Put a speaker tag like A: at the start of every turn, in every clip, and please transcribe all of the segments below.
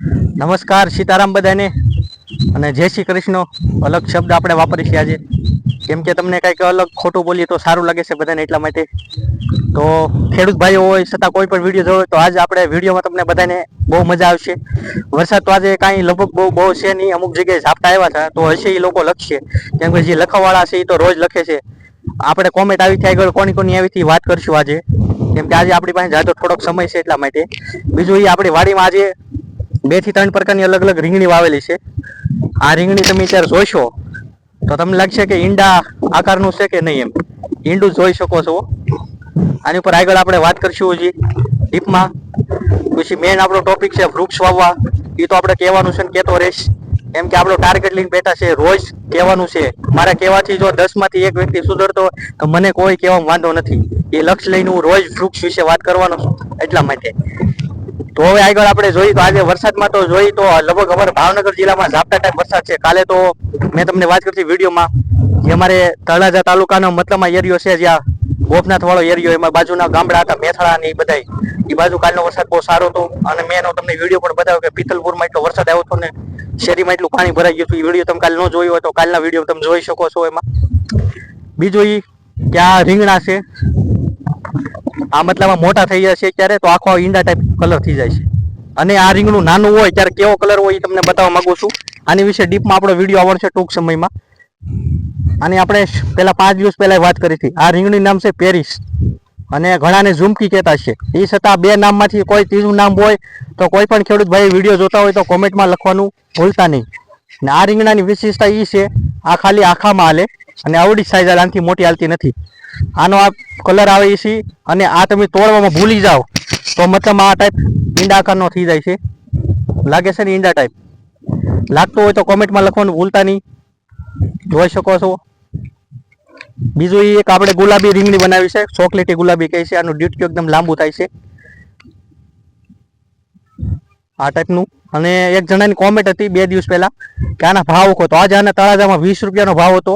A: નમસ્કાર સીતારામ બધાને અને જય શ્રી કૃષ્ણ. અલગ શબ્દ આપણે વાપરી છે આજે. કેમ કે તમને કંઈક અલગ ખોટું બોલીએ તો સારું લાગે છે બધાને એટલા માટે. તો ખેડૂત ભાઈઓ હોય, છતાં કોઈ પણ વીડિયો જોવો તો આજે આપણે વિડીયોમાં તમને બધાને બહુ મજા આવશે. વરસાદ તો આજે કાંઈ લગભગ બહુ બહુ છે નહીં. અમુક જગ્યાએ ઝાપટા આવ્યા હતા, તો હશે એ લોકો લખશે. કેમ કે જે લખવાવાળા છે એ તો રોજ લખે છે. આપણે કોમેન્ટ આવી થાય, આગળ કોની કોની આવી વાત કરશું આજે. કેમ કે આજે આપણી પાસે જાજો થોડોક સમય છે એટલા માટે. બીજું એ આપણી વાડીમાં આજે બેથી ત્રણ પ્રકારની અલગ અલગ રીંગણી વાવેલી છે. આ રીંગણી તમે અત્યારે જોશો, તો તમને લાગશે કે ઈંડા આકારનું છે કે નહીં એમ? ઈંડું જોઈ શકો છો. આની ઉપર આગળ આપણે વાત કરશું હજી ડીપમાં. પછી મેઇન આપણો ટોપિક છે વૃક્ષ વાવવા. એ તો આપણે કહેવાનું છે ને કહેતો રહીશ. એમ કે આપણો ટાર્ગેટ લઈને બેઠા છે રોજ કહેવાનું છે. મારા કહેવાથી જો દસમાંથી એક વ્યક્તિ સુધરતો તો મને કોઈ કહેવામાં વાંધો નથી. એ લક્ષ્ય લઈને હું રોજ વૃક્ષ વિશે વાત કરવાનો છું એટલા માટે. તો હવે આગળ આપણે જોઈએ તો આજે વરસાદમાં તો જોઈએ તો લગભગ અમારે ભાવનગર જિલ્લામાં ઝાપટા ટાઈપ વરસાદ છે. કાલે તો મેં તમને વાત કરતી વિડીયોમાં જે અમારે તળાજા તાલુકાનો મતલબમાં એરિયો છે જ્યાં ગોપનાથ વાળો એરિયો એમાં બાજુના ગામડા હતા, મેથળા ને એ બધાય. એ બાજુ કાલનો વરસાદ બહુ સારો હતો અને મેં એનો તમને વીડિયો પણ બતાવ્યો કે પિથલપુરમાં એટલો વરસાદ આવ્યો હતો ને શેરીમાં એટલું પાણી ભરાઈ ગયું હતું. એ વીડિયો તમે કાલે ન જોયો હોય તો કાલના વીડિયો તમે જોઈ શકો છો એમાં. બીજું એ કે આ રીંગણા છે. આ મતલબમાં મોટા થઈ જશે ત્યારે તો આખો ઈંડા ટાઈપ કલર થઈ જાય છે. અને આ રીંગણું નાનું હોય ત્યારે કેવો કલર હોય એ તમને બતાવવા માંગુ છું. આની વિશે ડીપમાં આપણો વીડિયો આવડશે ટૂંક સમયમાં. અને આપણે પેલા પાંચ દિવસ પહેલા વાત કરી હતી. આ રીંગણી નામ છે પેરિસ અને ઘણાને ઝુમકી કહેતા છે એ છતાં બે નામમાંથી કોઈ ત્રીજું નામ હોય તો કોઈ પણ ખેડૂત ભાઈ વીડિયો જોતા હોય તો કોમેન્ટમાં લખવાનું ભૂલતા નહીં. ને આ રીંગણાની વિશેષતા એ છે, આ ખાલી આખામાં હાલે. અને આવડી સાઈઝ આનાથી મોટી હાલતી નથી. આનો આ કલર આવે છે અને આ તમે તોડવામાં ભૂલી જાઓ. તો મતલબ આ ટાઈપ ઈંડા આકારનો થઈ જાય છે. લાગે છે ને ઈંડા ટાઈપ લાગતું હોય તો કોમેન્ટમાં લખવાનું ભૂલતા નહીં. જોઈ શકો છો. બીજું એક આપણે ગુલાબી રીંગણી બનાવી છે. ચોકલેટી ગુલાબી કહે છે. આનું ડ્યુટી એકદમ લાંબુ થાય છે. આ ટાઈપનું અને એક જણાની કોમેન્ટ હતી બે દિવસ પહેલા કે આના ભાવ કહો તો આજે આના તળાજામાં વીસ રૂપિયાનો ભાવ હતો.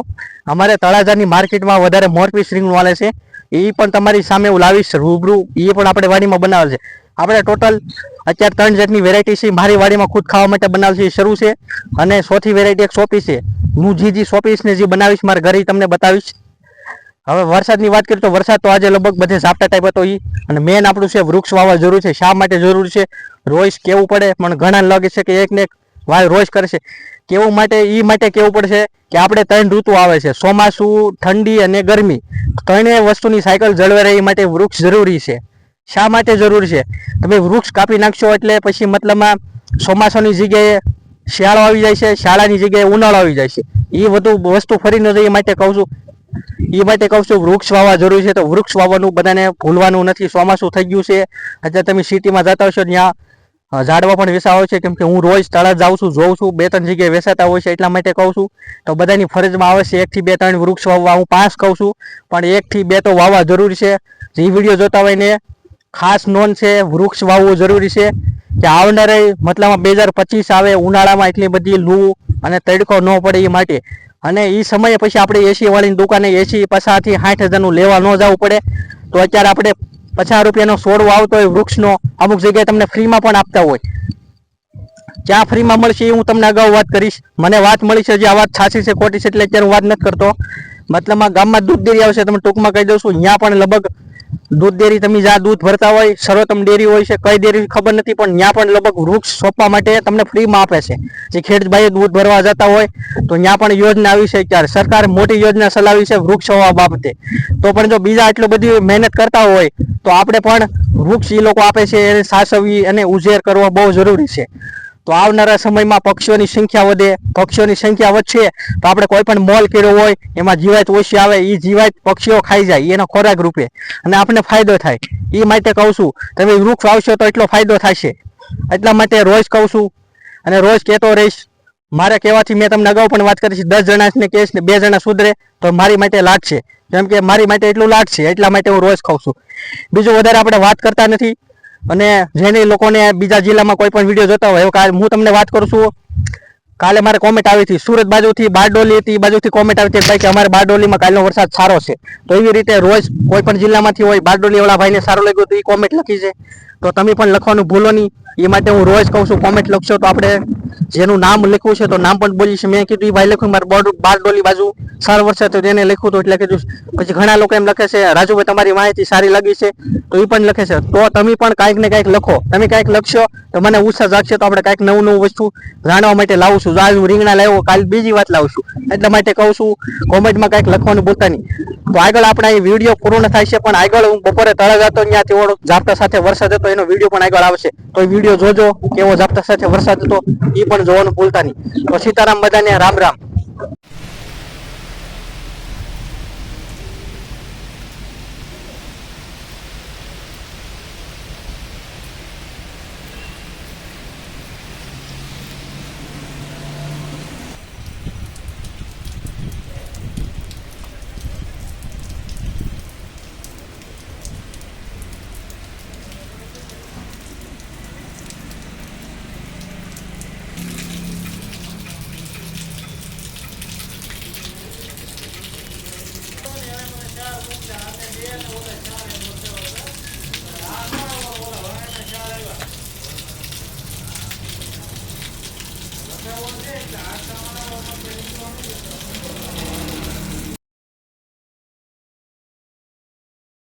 A: અમારે તળાજાની માર્કેટમાં વધારે મોરપી શ્રીંગનું વાલે છે. એ પણ તમારી સામે હું લાવીશ, રૂબરૂ એ પણ આપણે વાડીમાં બનાવેલ છે. આપણે ટોટલ અત્યારે ત્રણ જાતની વેરાયટી છે. મારી વાડીમાં ખુદ ખાવા માટે બનાવેલ છે એ શરૂ છે. અને સોથી વેરાયટી એક સોપી છે. હું જે જે સોપીસ ને જે બનાવીશ, મારા ઘરે તમને બતાવીશ. હવે વરસાદની વાત કરીએ તો વરસાદ તો આજે લગભગ બધે ઝાપટા ટાઈપ હતો એ અને મેન આપણું છે વૃક્ષ વાવવા જરૂર છે. શા માટે જરૂર છે? રોઈશ કેવું પડે? પણ ઘણા લાગે છે કે એક ને એક વાય રોજ કરશે કેવું માટે? એ માટે કેવું પડશે કે આપણે ત્રણ ઋતુ આવે છે. ચોમાસું, ઠંડી અને ગરમી. ત્રણેય વસ્તુની સાયકલ જળવાઈ રહે એ માટે વૃક્ષ જરૂરી છે. શા માટે જરૂર છે? તમે વૃક્ષ કાપી નાખશો એટલે પછી મતલબમાં ચોમાસાની જગ્યાએ શિયાળો આવી જાય છે, શાળાની જગ્યાએ ઉનાળો આવી જાય છે. એ બધું વસ્તુ ફરી ન જાય એ માટે કહું છું. એ માટે કહું છું, વૃક્ષ વાવવા જરૂરી છે. તો વૃક્ષ વાવવાનું બધાને ભૂલવાનું નથી. ચોમાસું થઈ ગયું છે. અત્યારે તમે સિટીમાં જતા હશો, ત્યાં ઝાડવા પણ વેસા હોય છે. કેમ કે હું રોજ તળાવ જાઉં છું, જોઉં છું, બે ત્રણ જગ્યાએ વેસાતા હોય છે. એટલા માટે કહું છું. તો બધાની ફરજમાં આવે છે એકથી બે ત્રણ વૃક્ષ વાવવા. હું પાંચ કહું છું. પણ એકથી બે તો વાવવા જરૂરી છે. જે વીડિયો જોતા હોય ને, ખાસ નોંધ છે, વૃક્ષ વાવવું જરૂરી છે. કે આવનારે મતલબમાં બે હજાર પચીસ આવે, ઉનાળામાં એટલી બધી લૂ અને તડકો ન પડે એ માટે. અને એ સમયે પછી આપણે એસી વાળીની દુકાને એસી પચાસથી સાઠ હજારનું લેવા ન જવું પડે. તો અત્યારે આપણે પચાસ રૂપિયાનો સોડવો આવતો હોય વૃક્ષનો, અમુક જગ્યાએ તમને ફ્રીમાં પણ આપતા હોય. ક્યાં ફ્રીમાં મળશે એ હું તમને અગાઉ વાત કરીશ. મને વાત મળી છે, જે આ વાત સાચી છે, ખોટી છે, એટલે અત્યારે હું વાત નથી કરતો. મતલબમાં ગામમાં દૂધ ડેરી આવશે તમે ટૂંકમાં કહી દઉં છું, ત્યાં પણ લગભગ દૂધ ડેરી તમે જ્યાં દૂધ ભરતા હોય, સર્વોત્તમ ડેરી હોય છે, કઈ ડેરી ખબર નથી, પણ ત્યાં પણ લગભગ વૃક્ષ સોંપવા માટે તમને ફ્રીમાં આપે છે. જે ખેડૂતભાઈ દૂધ ભરવા જતા હોય, તો ત્યાં પણ યોજના આવી છે ત્યારે સરકારે મોટી યોજના ચલાવી છે વૃક્ષ હોવા બાબતે. તો પણ જો બીજા એટલું બધી મહેનત કરતા હોય, તો આપણે પણ વૃક્ષ એ લોકો આપે છે, એને સાચવવી અને ઉછેર કરવો બહુ જરૂરી છે. તો આવનારા સમયમાં પક્ષીઓની સંખ્યા વધે, પક્ષીઓની સંખ્યા વધશે, તો આપણે કોઈ પણ મોલ કર્યો હોય, એમાં જીવાત ઓછી આવે એ જીવાત પક્ષીઓ ખાઈ જાય એનો ખોરાક રૂપે. અને આપણને ફાયદો થાય. એ માટે કહું છું, તમે વૃક્ષ વાવશો તો એટલો ફાયદો થશે. એટલા માટે રોજ કહું છું, અને રોજ કહેતો રહીશ, મારે કહેવાથી મેં તમને અગાઉ પણ વાત કરી છે, દસ જણાને કહીશ ને બે જણા સુધરે, તો મારી માટે લાગશે. કેમ કે મારી માટે એટલું લાગશે, એટલા માટે હું રોજ ખાઉં છું. બીજું વધારે આપણે વાત કરતા નથી. અને જેને લોકોને બીજા જિલ્લામાં કોઈ પણ વીડિયો જોતા હોય કાલે હું તમને વાત કરું છું. કાલે મારે કોમેન્ટ આવી હતી, સુરત બાજુથી બારડોલી હતી, બાજુથી કોમેન્ટ આવી હતી ભાઈ કે અમારે બારડોલીમાં કાલનો વરસાદ સારો છે. તો એવી રીતે રોજ કોઈ પણ જિલ્લામાંથી હોય બારડોલી વાળા ભાઈને સારું લાગ્યું તો એ કોમેન્ટ લખી છે. તો તમે પણ લખવાનું ભૂલો નહીં. એ માટે હું રોજ કહું છું કોમેન્ટ લખશો તો આપણે જેનું નામ લખવું છે તો નામ પણ બોલી છે. મેં કીધું એ ભાઈ લખ્યું મારે બોર્ડ બાર ડોલી બાજુ સાર વર્ષે તો તેને લખ્યું તો એટલે કીધું, પછી ઘણા લોકો એમ લખે છે, રાજુભાઈ, તમારી માહિતી સારી લાગી છે. તો એ પણ લખે છે. તો તમે પણ કાંઈક ને કાંઈક લખો. તમે કાંઈક લખશો તો મને ઉત્સાહ જાગશે તો આપણે કાંઈક નવું નવું વસ્તુ જાણવા માટે લાવું છું આજ હું રીંગણા લાવ્યો, કાલ બીજી વાત લાવું છું એટલા માટે કહું છું, કોમેન્ટમાં કાંઈક લખવાનું ભૂલતા નહીં. તો આગળ આપણે એ વીડિયો પૂર્ણ થાય છે, પણ આગળ હું બપોરે તળગ હતો ત્યાંથી ઓળો ઝાપટા સાથે વરસાદ હતો, એનો વીડિયો પણ આગળ આવશે. તો એ વીડિયો જોજો, કેવો ઝાપટા સાથે વરસાદ હતો એ પણ જોવાનું ભૂલતા નહીં. સીતારામ બધાને રામ રામ. 在家，干了他跟你说那个。